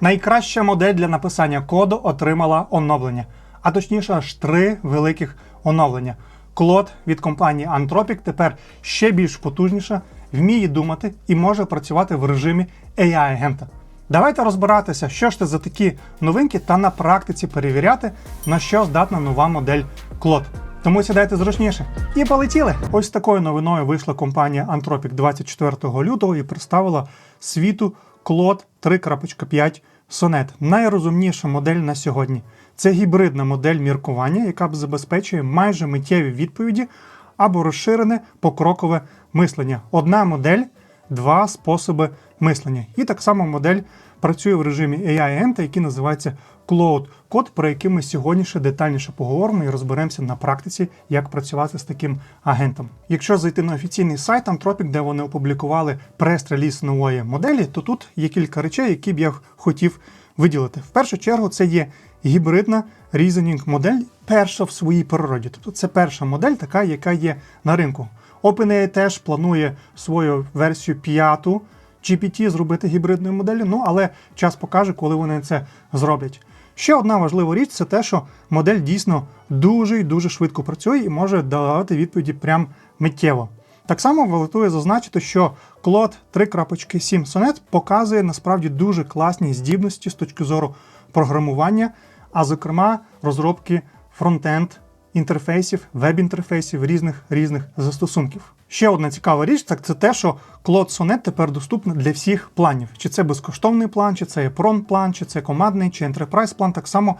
Найкраща модель для написання коду отримала оновлення, а точніше аж три великих оновлення. Клод від компанії Anthropic тепер ще більш потужніша, вміє думати і може працювати в режимі AI-агента. Давайте розбиратися, що ж це за такі новинки, та на практиці перевіряти, на що здатна нова модель Клод. Тому сідайте зручніше. І полетіли! Ось такою новиною вийшла компанія Anthropic 24 лютого і представила світу Claude 3.5 Сонет Найрозумніша модель на сьогодні. Це гібридна модель міркування, яка забезпечує майже миттєві відповіді або розширене покрокове мислення. Одна модель, два способи мислення. І так само модель працює в режимі AI-агента, який називається Cloud Code, про який ми сьогодні ще детальніше поговоримо і розберемося на практиці, як працювати з таким агентом. Якщо зайти на офіційний сайт Anthropic, де вони опублікували прес-реліз нової моделі, то тут є кілька речей, які б я хотів виділити. В першу чергу, це є гібридна reasoning модель, перша в своїй природі. Тобто це перша модель, така, яка є на ринку. OpenAI теж планує свою версію п'яту GPT зробити гібридною моделлю, ну але час покаже, коли вони це зроблять. Ще одна важлива річ це те, що модель дійсно дуже і дуже швидко працює і може давати відповіді прям миттєво. Так само вартує зазначити, що Claude 3.7 Sonnet показує насправді дуже класні здібності з точки зору програмування, а зокрема розробки фронтенд інтерфейсів, веб-інтерфейсів різних різних застосунків. Ще одна цікава річ так це те, що Claude Sonnet тепер доступна для всіх планів. Чи це безкоштовний план, чи це є план, чи це командний, чи Enterprise план. Так само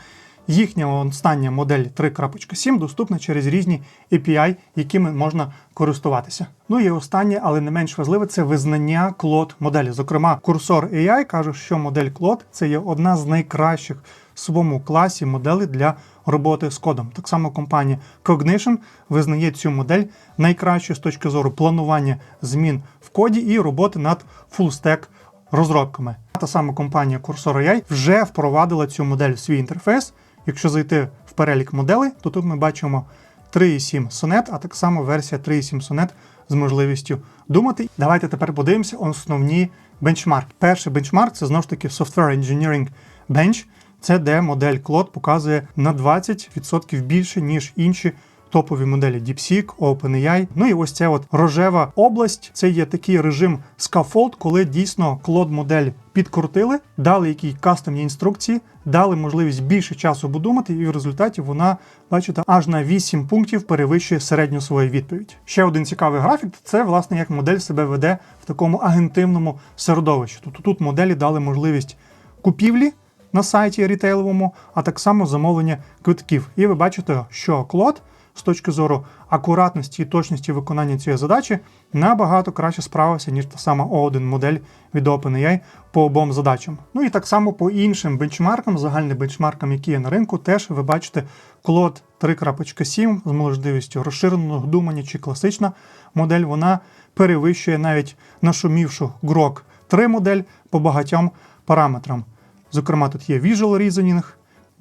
їхня остання модель 3.7 доступна через різні API, якими можна користуватися. Ну і останнє, але не менш важливе, це визнання Claude моделі. Зокрема, курсор AI каже, що модель Claude – це є одна з найкращих своєму класі моделей для роботи з кодом. Так само компанія Cognition визнає цю модель найкращою з точки зору планування змін в коді і роботи над full-stack розробками. Та сама компанія Cursor AI вже впровадила цю модель в свій інтерфейс. Якщо зайти в перелік моделей, то тут ми бачимо 3.7 Sonnet, а так само версія 3.7 Sonnet з можливістю думати. Давайте тепер подивимося основні бенчмарки. Перший бенчмарк це знову ж таки Software Engineering Bench. Це де модель Claude показує на 20% більше, ніж інші топові моделі DeepSeek, OpenAI. Ну і ось ця от рожева область. Це є такий режим scaffold, коли дійсно Claude модель підкрутили, дали якій кастомні інструкції, дали можливість більше часу подумати, і в результаті вона, бачите, аж на 8 пунктів перевищує середню свою відповідь. Ще один цікавий графік це власне як модель себе веде в такому агентивному середовищі. Тобто тут моделі дали можливість купівлі на сайті рітейловому, а так само замовлення квитків. І ви бачите, що Клод з точки зору акуратності і точності виконання цієї задачі набагато краще справився, ніж та сама O1 модель від OpenAI по обом задачам. Ну і так само по іншим бенчмаркам, загальним бенчмаркам, які є на ринку, теж ви бачите Claude 3.7 з можливістю розширеного думання чи класична модель, вона перевищує навіть нашумівшу Grok 3 модель по багатьом параметрам. Зокрема, тут є Visual Reasoning,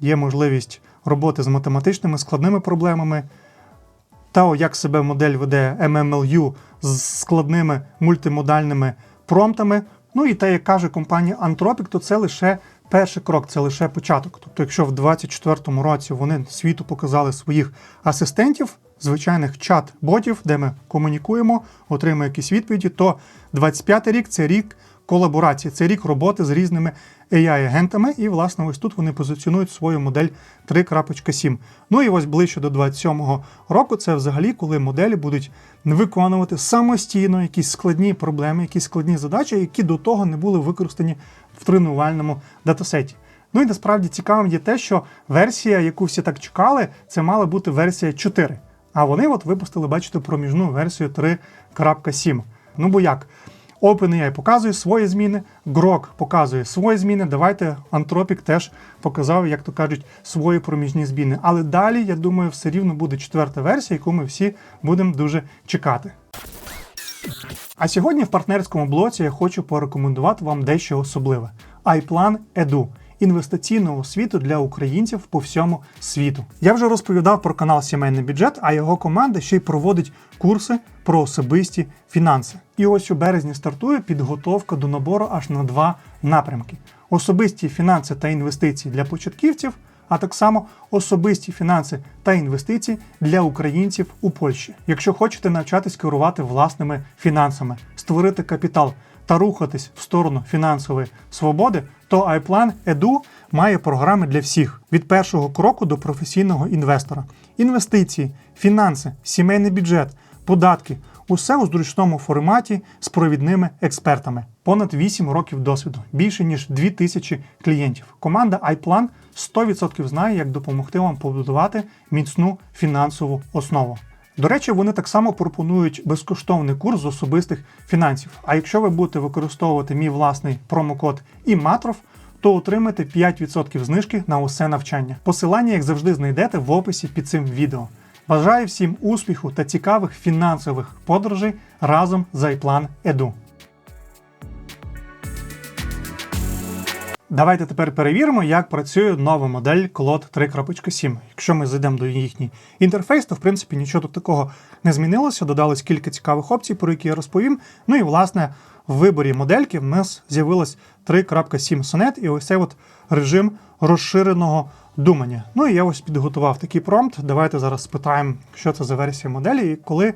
є можливість роботи з математичними складними проблемами, та як себе модель веде MMLU з складними мультимодальними промптами. Ну і те, як каже компанія Anthropic, то це лише перший крок, це лише початок. Тобто, якщо в 2024 році вони світу показали своїх асистентів, звичайних чат-ботів, де ми комунікуємо, отримуємо якісь відповіді, то 25 рік це рік колаборації, це рік роботи з різними AI-агентами, і, власне, ось тут вони позиціонують свою модель 3.7. Ну і ось ближче до 27-го року це взагалі, коли моделі будуть виконувати самостійно якісь складні проблеми, якісь складні задачі, які до того не були використані в тренувальному датасеті. Ну і насправді цікавим є те, що версія, яку всі так чекали, це мала бути версія 4. А вони от випустили, бачите, проміжну версію 3.7. Ну бо як? OpenAI показує свої зміни, Grok показує свої зміни. Давайте Anthropic теж показав, як то кажуть, свої проміжні зміни. Але далі, я думаю, все рівно буде четверта версія, яку ми всі будемо дуже чекати. А сьогодні в партнерському блоці я хочу порекомендувати вам дещо особливе: iPlan Edu – інвестиційну освіту для українців по всьому світу. Я вже розповідав про канал Сімейний бюджет, а його команда ще й проводить курси про особисті фінанси. І ось у березні стартує підготовка до набору аж на два напрямки. особисті фінанси та інвестиції для початківців, а так само особисті фінанси та інвестиції для українців у Польщі. Якщо хочете навчатись керувати власними фінансами, створити капітал та рухатись в сторону фінансової свободи, то iPlan Edu має програми для всіх від першого кроку до професійного інвестора. Інвестиції, фінанси, сімейний бюджет, податки усе у зручному форматі з провідними експертами. Понад 8 років досвіду, більше ніж 2000 клієнтів. Команда iPlan 100% знає, як допомогти вам побудувати міцну фінансову основу. До речі, вони так само пропонують безкоштовний курс з особистих фінансів. А якщо ви будете використовувати мій власний промокод ІМАТРОВ, то отримаєте 5% знижки на усе навчання. Посилання, як завжди, знайдете в описі під цим відео. Бажаю всім успіху та цікавих фінансових подорожей разом з iPlan Edu. Давайте тепер перевіримо, як працює нова модель Claude 3.7. Якщо ми зайдемо до їхній інтерфейс, то в принципі нічого тут такого не змінилося. Додалось кілька цікавих опцій, про які я розповім. Ну і власне в виборі модельки в нас з'явилось 3.7 Sonnet і ось цей от режим розширеного думання. Ну і я ось підготував такий промпт. Давайте зараз спитаємо, що це за версія моделі і коли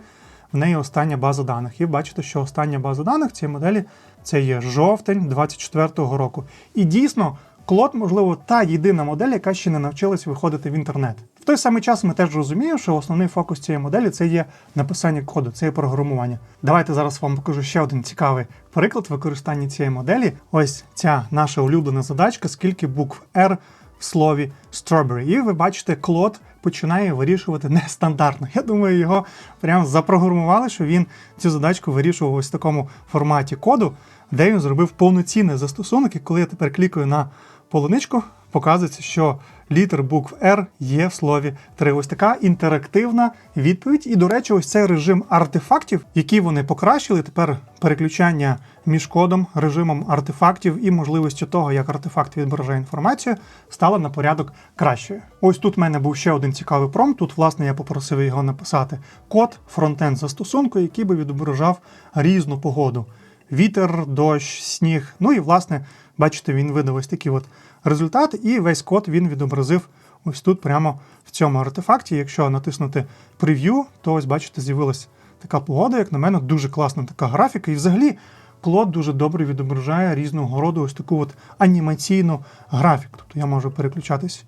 в неї остання база даних. І бачите, що остання база даних цієї моделі це є жовтень 24-го року. І дійсно, Клод, можливо, та єдина модель, яка ще не навчилась виходити в інтернет. В той самий час ми теж розуміємо, що основний фокус цієї моделі це є написання коду, це є програмування. Давайте зараз вам покажу ще один цікавий приклад використання цієї моделі. Ось ця наша улюблена задачка, скільки букв R слові strawberry. І ви бачите, Клод починає вирішувати нестандартно. Я думаю, його прям запрограмували, що він цю задачку вирішував ось в такому форматі коду, де він зробив повноцінний застосунок. І коли я тепер клікаю на полуничку, показується, що літер букв R є в слові 3. Ось така інтерактивна відповідь. І, до речі, ось цей режим артефактів, які вони покращили. Тепер переключання між кодом, режимом артефактів і можливістю того, як артефакт відображає інформацію, стало на порядок кращою. Ось тут в мене був ще один цікавий промпт. Тут, власне, я попросив його написати код фронтенд застосунку, який би відображав різну погоду. Вітер, дощ, сніг. Ну і, власне, бачите, він видав ось такий от результат, і весь код він відобразив ось тут, прямо в цьому артефакті. Якщо натиснути прев'ю, то ось бачите, з'явилась така погода, як на мене, дуже класна така графіка. І взагалі Клод дуже добре відображає різного роду ось таку от анімаційну графіку. Тобто я можу переключатись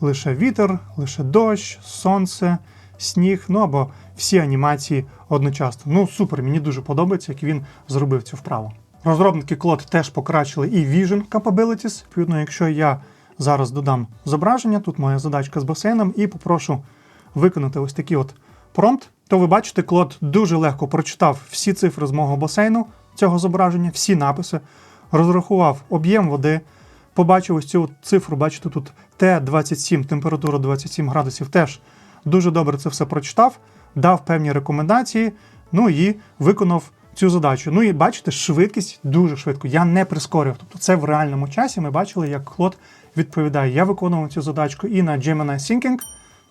лише вітер, лише дощ, сонце, сніг, ну або всі анімації одночасно. Ну супер, мені дуже подобається, як він зробив цю вправу. Розробники Клод теж покращили і Vision Capabilities. Відповідно, якщо я зараз додам зображення, тут моя задачка з басейном, і попрошу виконати ось такий от промпт, то ви бачите, Клод дуже легко прочитав всі цифри з мого басейну цього зображення, всі написи, розрахував об'єм води, побачив ось цю цифру, бачите, тут Т27, температура 27 градусів, теж дуже добре це все прочитав, дав певні рекомендації, ну і виконав цю задачу. Ну і бачите, швидкість дуже швидко. Я не прискорював. Тобто це в реальному часі ми бачили, як Клод відповідає. Я виконував цю задачку і на Gemini Thinking,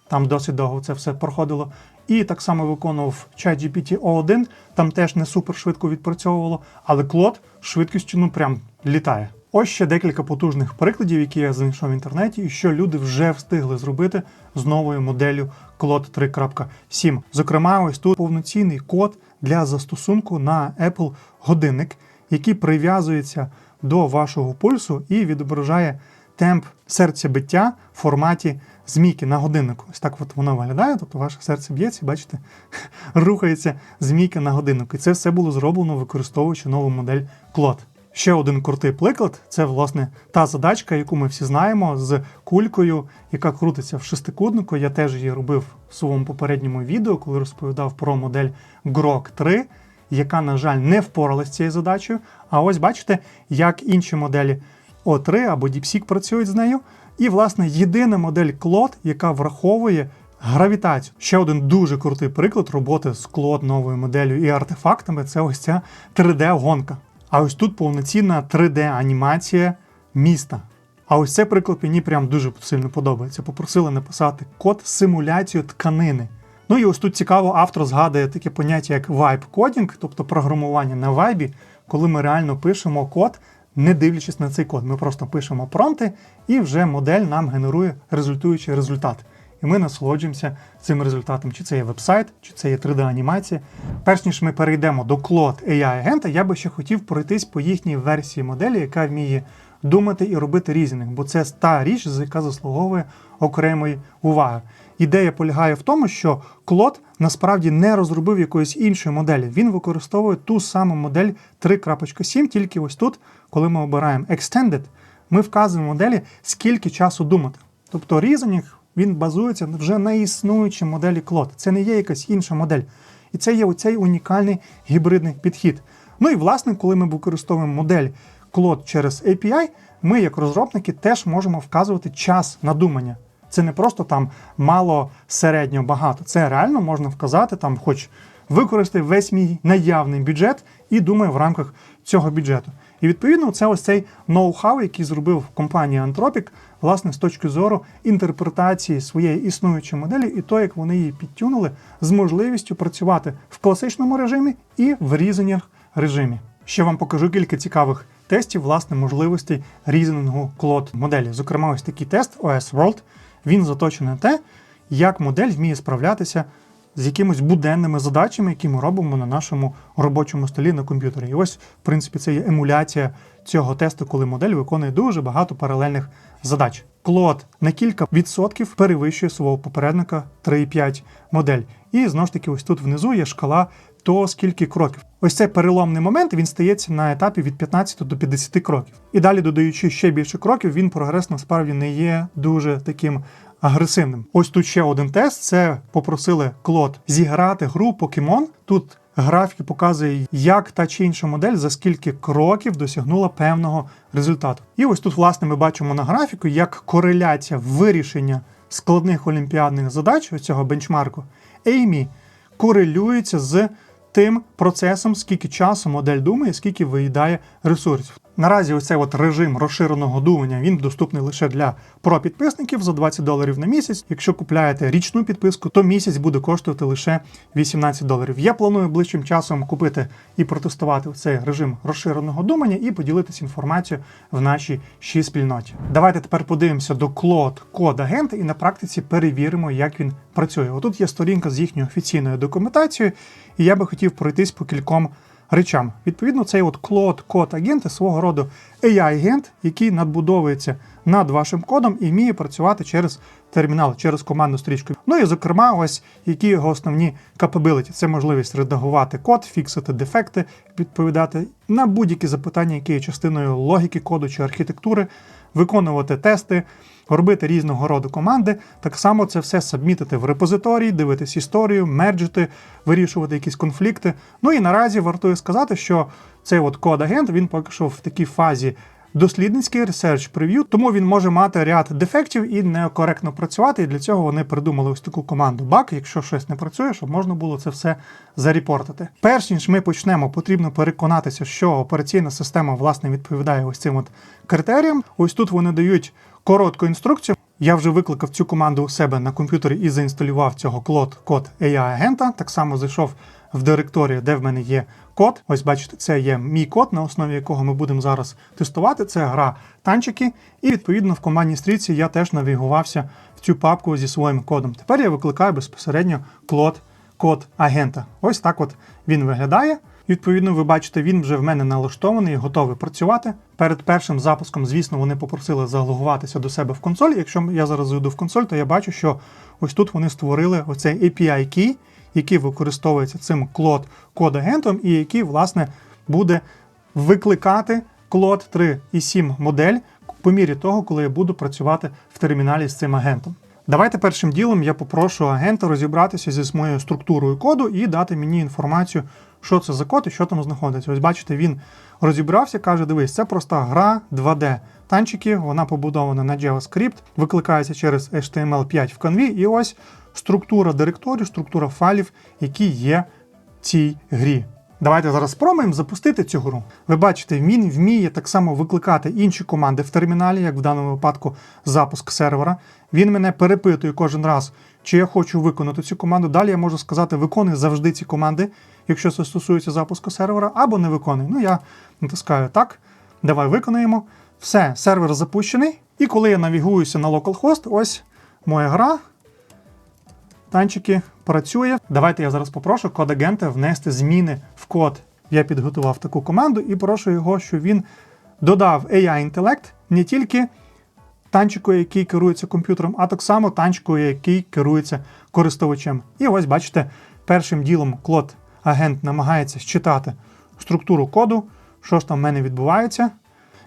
там досить довго це все проходило. І так само виконував ChatGPT O1, там теж не супер швидко відпрацьовувало, але Клод швидкістю ну прям літає. Ось ще декілька потужних прикладів, які я знайшов в інтернеті, і що люди вже встигли зробити з новою моделлю Claude 3.7. Зокрема, ось тут повноцінний код для застосунку на Apple годинник, який прив'язується до вашого пульсу і відображає темп серцебиття в форматі змійки на годиннику. Ось так от воно виглядає, тобто ваше серце б'ється, бачите, рухається змійка на годиннику. І це все було зроблено, використовуючи нову модель Claude. Ще один крутий приклад це, власне, та задачка, яку ми всі знаємо, з кулькою, яка крутиться в шестикутнику. Я теж її робив в своєму попередньому відео, коли розповідав про модель Grok 3, яка, на жаль, не впоралась з цією задачею. А ось бачите, як інші моделі O3 або DeepSeek працюють з нею. І, власне, єдина модель Claude, яка враховує гравітацію. Ще один дуже крутий приклад роботи з Claude новою моделлю і артефактами це ось ця 3D-гонка. А ось тут повноцінна 3D-анімація міста. А ось цей приклад мені прям дуже сильно подобається. Попросили написати код симуляцію тканини. Ну і ось тут цікаво, автор згадує таке поняття, як coding, тобто програмування на вайбі, коли ми реально пишемо код не дивлячись на цей код. Ми просто пишемо промпти, і вже модель нам генерує результуючий результат. І ми насолоджуємося цим результатом. Чи це є веб-сайт, чи це є 3D-анімація. Перш ніж ми перейдемо до Claude AI агента, я би ще хотів пройтись по їхній версії моделі, яка вміє думати і робити різінг, бо це та річ, яка заслуговує окремої уваги. Ідея полягає в тому, що Claude насправді не розробив якоїсь іншої моделі. Він використовує ту саму модель 3.7, тільки ось тут, коли ми обираємо Extended, ми вказуємо моделі, скільки часу думати. Тобто різанінг він базується вже на існуючій моделі Claude. Це не є якась інша модель. І це є оцей унікальний гібридний підхід. Ну і власне, коли ми використовуємо модель Claude через API, ми, як розробники, теж можемо вказувати час надумання. Це не просто там мало, середньо, багато. Це реально можна вказати, там, хоч використати весь мій наявний бюджет і думаю в рамках цього бюджету. І відповідно, це ось цей ноу-хау, який зробив компанія Anthropic, власне, з точки зору інтерпретації своєї існуючої моделі, і то, як вони її підтюнули з можливістю працювати в класичному режимі і в різаннях режимі. Ще вам покажу кілька цікавих тестів, власне, можливостей різнингу клод моделі. Зокрема, ось такий тест OS World. Він заточений на те, як модель вміє справлятися з якимись буденними задачами, які ми робимо на нашому робочому столі на комп'ютері. І ось, в принципі, це є емуляція цього тесту, коли модель виконує дуже багато паралельних задач. Claude на кілька відсотків перевищує свого попередника 3.5 модель. І знову ж таки, ось тут внизу є шкала то скільки кроків. Ось цей переломний момент він стається на етапі від 15 до 50 кроків. І далі, додаючи ще більше кроків, він прогрес насправді не є дуже таким агресивним. Ось тут ще один тест: це попросили Клод зіграти гру Покемон. Тут графік показує, як та чи інша модель за скільки кроків досягнула певного результату. І ось тут, власне, ми бачимо на графіку, як кореляція вирішення складних олімпіадних задач ось цього бенчмарку Еймі корелюється з тим процесом, скільки часу модель думає, скільки виїдає ресурсів. Наразі ось цей от режим розширеного думання він доступний лише для про-підписників за 20 доларів на місяць. Якщо купляєте річну підписку, то місяць буде коштувати лише 18 доларів. Я планую ближчим часом купити і протестувати цей режим розширеного думання і поділитися інформацією в нашій ще спільноті. Давайте тепер подивимося до Claude код агента і на практиці перевіримо, як він працює. Отут є сторінка з їхньою офіційною документацією, і я би хотів пройтись по кільком речам. Відповідно, цей от Claude код агент свого роду AI-агент, який надбудовується над вашим кодом і вміє працювати через термінал, через командну стрічку. Ну і зокрема, ось які його основні capability. Це можливість редагувати код, фіксити дефекти, відповідати на будь-які запитання, які є частиною логіки коду чи архітектури, виконувати тести. Робити різного роду команди, так само це все сабмітити в репозиторій, дивитись історію, мерджити, вирішувати якісь конфлікти. Ну і наразі вартує сказати, що цей от код-агент він поки що в такій фазі дослідницький research preview, тому він може мати ряд дефектів і некоректно працювати. І для цього вони придумали ось таку команду баг, якщо щось не працює, щоб можна було це все зарепортити. Перш ніж ми почнемо, потрібно переконатися, що операційна система власне відповідає ось цим от критеріям. Ось тут вони дають коротку інструкцію. Я вже викликав цю команду у себе на комп'ютері і заінсталював цього Claude код AI агента. Так само зайшов в директорію, де в мене є код. Ось бачите, це є мій код, на основі якого ми будемо зараз тестувати. Це гра танчики. І відповідно в командній стрічці я теж навігувався в цю папку зі своїм кодом. Тепер я викликаю безпосередньо Claude код агента. Ось так от він виглядає. Відповідно, ви бачите, він вже в мене налаштований готовий працювати. Перед першим запуском, звісно, вони попросили залогуватися до себе в консоль. Якщо я зараз зайду в консоль, то я бачу, що ось тут вони створили оцей API key, який використовується цим Claude код агентом, і який, власне, буде викликати Claude 3.7 модель по мірі того, коли я буду працювати в терміналі з цим агентом. Давайте першим ділом я попрошу агента розібратися зі моєю структурою коду і дати мені інформацію, що це за код і що там знаходиться. Ось бачите, він розібрався, каже: дивись, це проста гра 2D. Танчики, вона побудована на JavaScript, викликається через HTML5 в Canvі, і ось структура директорію, структура файлів, які є в цій грі. Давайте зараз спробуємо запустити цю гру. Ви бачите, він вміє так само викликати інші команди в терміналі, як в даному випадку запуск сервера. Він мене перепитує кожен раз, чи я хочу виконати цю команду. Далі я можу сказати, виконуй завжди ці команди, якщо це стосується запуску сервера, або не виконуй. Ну, я натискаю так. Давай виконаємо. Все, сервер запущений. І коли я навігуюся на localhost, ось моя гра. Танчики працює. Давайте я зараз попрошу код агента внести зміни код. Я підготував таку команду і прошу його, щоб він додав AI інтелект не тільки танчику, який керується комп'ютером, а так само танчику, який керується користувачем. І ось бачите, першим ділом клод агент намагається считати структуру коду, що ж там в мене відбувається.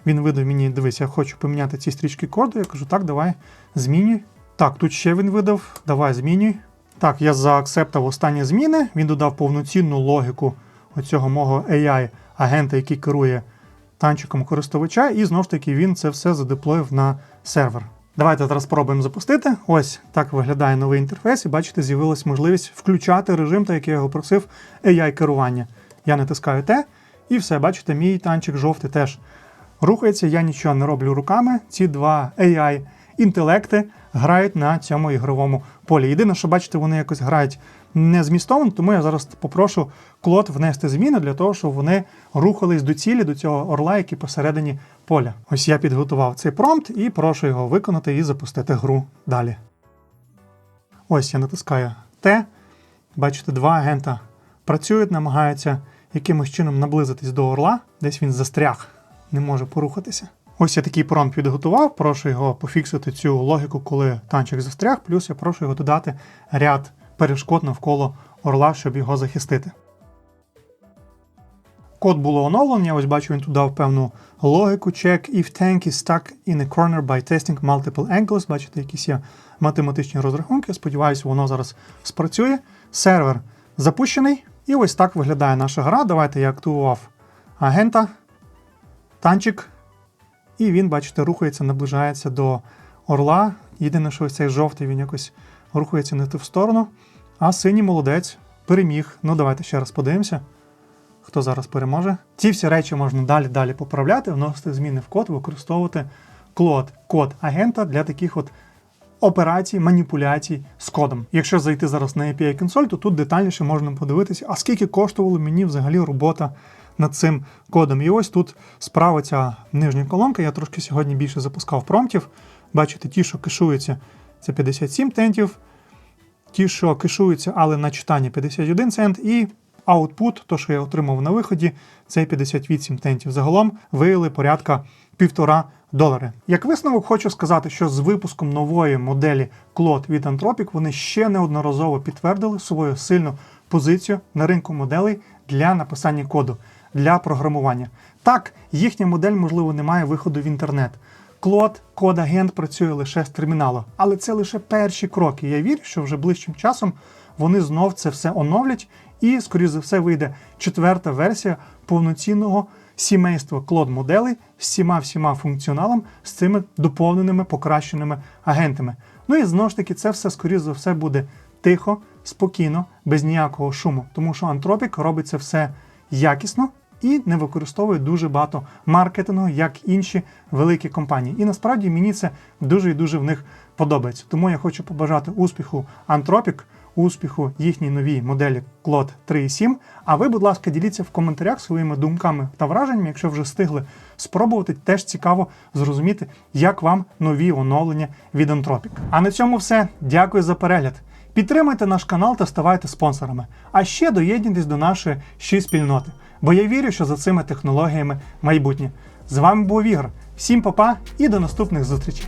Він видав мені, дивись, я хочу поміняти ці стрічки коду. Я кажу, так, давай змінюй. Так, тут ще він видав, давай змінюй. Так, я заакцептав останні зміни. Він додав повноцінну логіку оцього мого AI-агента, який керує танчиком користувача, і знову ж таки він це все задеплоїв на сервер. Давайте зараз спробуємо запустити. Ось так виглядає новий інтерфейс, і бачите, з'явилась можливість включати режим, так як я його просив, AI-керування. Я натискаю те, і все, бачите, мій танчик жовтий теж рухається. Я нічого не роблю руками. Ці два AI-інтелекти грають на цьому ігровому полі. Єдине, що бачите, вони якось грають не змістовно, тому я зараз попрошу клод внести зміни для того, щоб вони рухались до цілі, до цього орла, який посередині поля. Ось я підготував цей промпт і прошу його виконати і запустити гру далі. Ось я натискаю Т. Бачите, два агента працюють, намагаються якимось чином наблизитись до орла. Десь він застряг, не може порухатися. Ось я такий промпт підготував, прошу його пофіксити цю логіку, коли танчик застряг, плюс я прошу його додати ряд перешкод навколо орла, щоб його захистити. Код було оновлено, я ось бачу, він тут дав певну логіку. Check if tank is stuck in a corner by testing multiple angles. Бачите, якісь є математичні розрахунки. Сподіваюся, воно зараз спрацює. Сервер запущений. І ось так виглядає наша гра. Давайте я активував агента, танчик. І він, бачите, рухається, наближається до орла. Єдине, що ось цей жовтий він якось рухається не в сторону. А синій молодець переміг. Ну, давайте ще раз подивимося, хто зараз переможе. Ці всі речі можна далі-далі поправляти, вносити зміни в код, використовувати клод, код агента для таких от операцій, маніпуляцій з кодом. Якщо зайти зараз на API консоль, то тут детальніше можна подивитися, а скільки коштувала мені взагалі робота над цим кодом. І ось тут справа ця нижня колонка. Я трошки сьогодні більше запускав промптів. Бачите, ті, що кешуються, це 57 центів. Ті, що кешуються, але на читання 51 цент, і output, то, що я отримав на виході, це 58 центів. Загалом виявили порядка півтора долари. Як висновок, хочу сказати, що з випуском нової моделі Claude від Anthropic вони ще неодноразово підтвердили свою сильну позицію на ринку моделей для написання коду, для програмування. Так, їхня модель, можливо, не має виходу в інтернет. Клод, код агент працює лише з терміналу, але це лише перші кроки. Я вірю, що вже ближчим часом вони знов це все оновлять, і, скоріш за все, вийде четверта версія повноцінного сімейства клод моделей з всіма всіма функціоналом, з цими доповненими покращеними агентами. Ну і знову ж таки, це все, скоріш за все, буде тихо, спокійно, без ніякого шуму, тому що Anthropic робить це все якісно і не використовує дуже багато маркетингу, як інші великі компанії. І насправді мені це дуже і дуже в них подобається. Тому я хочу побажати успіху Anthropic, успіху їхній новій моделі Claude 3.7. А ви, будь ласка, діліться в коментарях своїми думками та враженнями, якщо вже встигли спробувати. Теж цікаво зрозуміти, як вам нові оновлення від Anthropic. А на цьому все. Дякую за перегляд. Підтримайте наш канал та ставайте спонсорами. А ще доєднуйтесь до нашої ще спільноти. Бо я вірю, що за цими технологіями майбутнє. З вами був Ігор. Всім па-па і до наступних зустрічей!